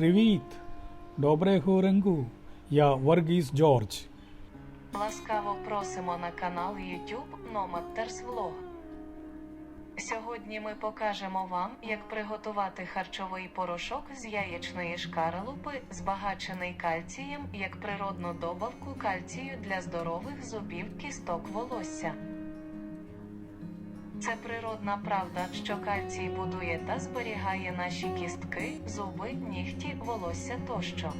Привіт! Доброго ранку. Я Варгіс Джордж. Ласкаво просимо на канал YouTube Nomadters Vlog. Сьогодні ми покажемо вам, як приготувати харчовий порошок з яєчної шкаралупи, збагачений кальцієм як природну добавку кальцію для здорових зубів кісток волосся. Це природна правда, що кальцій будує та зберігає наші кістки, зуби, нігті, волосся тощо.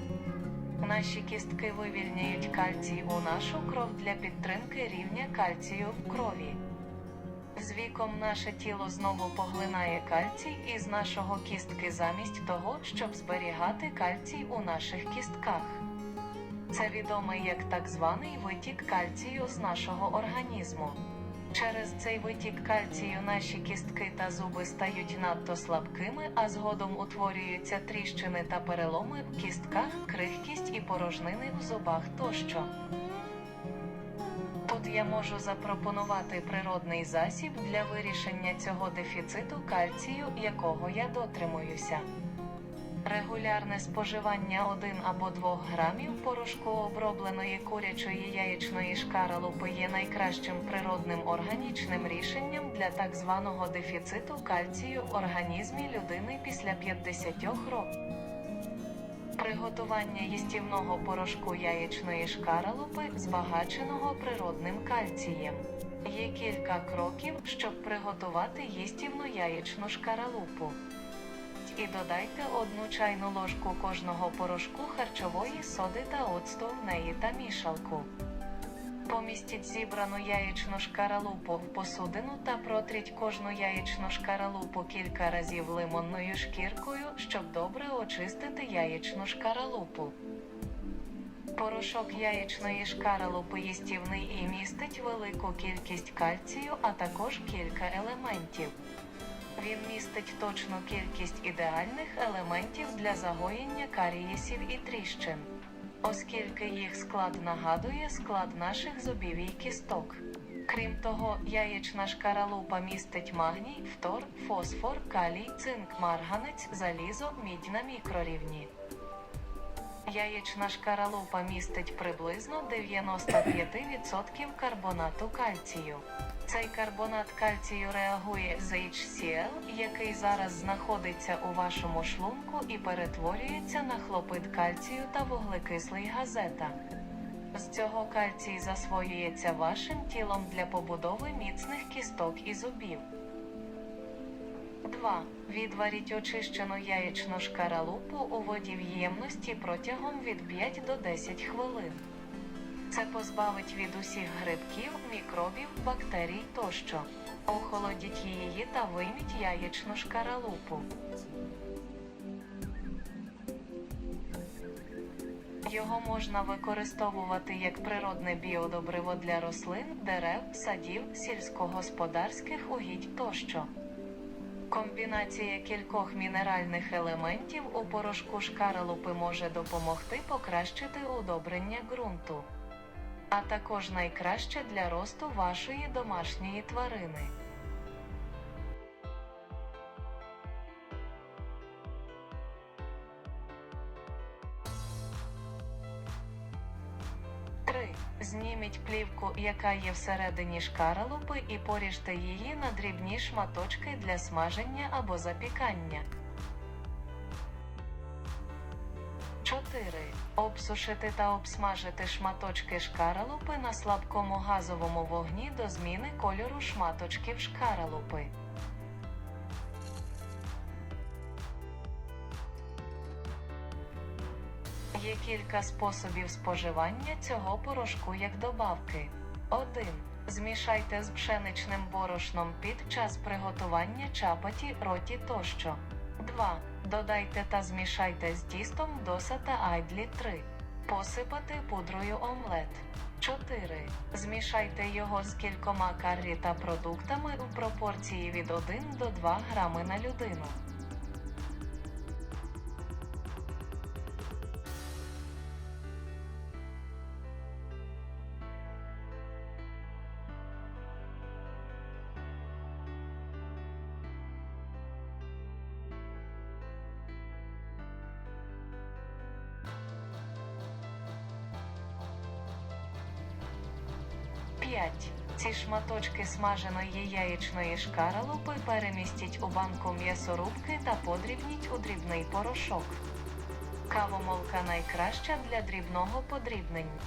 Наші кістки вивільняють кальцій у нашу кров для підтримки рівня кальцію в крові. З віком наше тіло знову поглинає кальцій із нашого кістки замість того, щоб зберігати кальцій у наших кістках. Це відомо як так званий витік кальцію з нашого організму. Через цей витік кальцію наші кістки та зуби стають надто слабкими, а згодом утворюються тріщини та переломи в кістках, крихкість і порожнини в зубах тощо. Тут я можу запропонувати природний засіб для вирішення цього дефіциту кальцію, якого я дотримуюся. Регулярне споживання 1 або 2 грамів порошку обробленої курячої яєчної шкаралупи є найкращим природним органічним рішенням для так званого дефіциту кальцію в організмі людини після 50 років. Приготування їстівного порошку яєчної шкаралупи, збагаченого природним кальцієм. Є кілька кроків, щоб приготувати їстівну яєчну шкаралупу. І додайте одну чайну ложку кожного порошку харчової соди та оцту в неї та мішалку. Помістіть зібрану яєчну шкаралупу в посудину та протріть кожну яєчну шкаралупу кілька разів лимонною шкіркою, щоб добре очистити яєчну шкаралупу. Порошок яєчної шкаралупи їстівний і містить велику кількість кальцію, а також кілька елементів. Він містить точну кількість ідеальних елементів для загоєння карієсів і тріщин, оскільки їх склад нагадує склад наших зубів і кісток. Крім того, яєчна шкаралупа містить магній, фтор, фосфор, калій, цинк, марганець, залізо, мідь на мікрорівні. Яєчна шкаралупа містить приблизно 95% карбонату кальцію. Цей карбонат кальцію реагує з HCl, який зараз знаходиться у вашому шлунку і перетворюється на хлопид кальцію та вуглекислий газета. З цього кальцій засвоюється вашим тілом для побудови міцних кісток і зубів. 2. Відваріть очищену яєчну шкаралупу у воді в ємності протягом від 5 до 10 хвилин. Це позбавить від усіх грибків, мікробів, бактерій тощо. Охолодіть її та вийміть яєчну шкаралупу. Його можна використовувати як природне біодобриво для рослин, дерев, садів, сільськогосподарських угідь тощо. Комбінація кількох мінеральних елементів у порошку шкаралупи може допомогти покращити удобрення ґрунту, а також найкраще для росту вашої домашньої тварини. Зніміть плівку, яка є всередині шкаралупи, і поріжте її на дрібні шматочки для смаження або запікання. 4. Обсушити та обсмажити шматочки шкаралупи на слабкому газовому вогні до зміни кольору шматочків шкаралупи. Є кілька способів споживання цього порошку як добавки. 1. Змішайте з пшеничним борошном під час приготування чапаті, роті тощо. 2. Додайте та змішайте з тістом доса та айдлі 3. Посипати пудрою омлет. 4. Змішайте його з кількома каррі та продуктами у пропорції від 1 до 2 грами на людину. 5. Ці шматочки смаженої яєчної шкаралупи перемістіть у банку м'ясорубки та подрібніть у дрібний порошок. Кавомолка найкраща для дрібного подрібнення.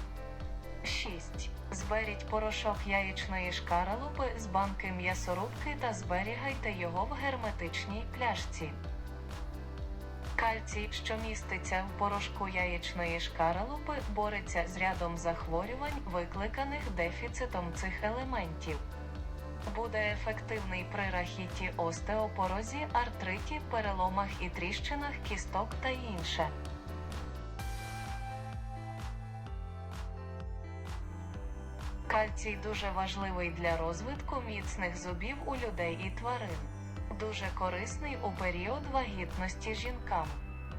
6. Зберіть порошок яєчної шкаралупи з банки м'ясорубки та зберігайте його в герметичній пляшці. Кальцій, що міститься в порошку яєчної шкаралупи, бореться з рядом захворювань, викликаних дефіцитом цих елементів. Буде ефективний при рахіті, остеопорозі, артриті, переломах і тріщинах кісток та інше. Кальцій дуже важливий для розвитку міцних зубів у людей і тварин. Дуже корисний у період вагітності жінкам.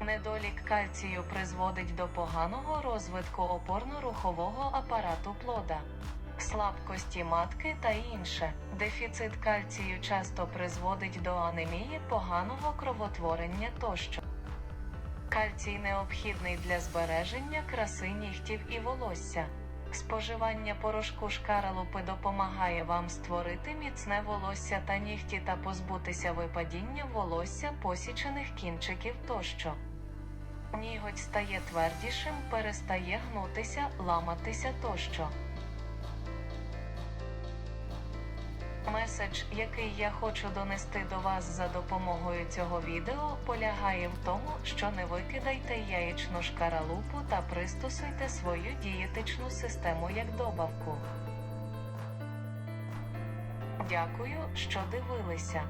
Недолік кальцію призводить до поганого розвитку опорно-рухового апарату плода, слабкості матки та інше. Дефіцит кальцію часто призводить до анемії, поганого кровотворення тощо. Кальцій необхідний для збереження краси нігтів і волосся. Споживання порошку шкаралупи допомагає вам створити міцне волосся та нігті та позбутися випадіння волосся, посічених кінчиків тощо. Ніготь стає твердішим, перестає гнутися, ламатися тощо. Меседж, який я хочу донести до вас за допомогою цього відео, полягає в тому, що не викидайте яєчну шкаралупу та пристосуйте свою дієтичну систему як добавку. Дякую, що дивилися.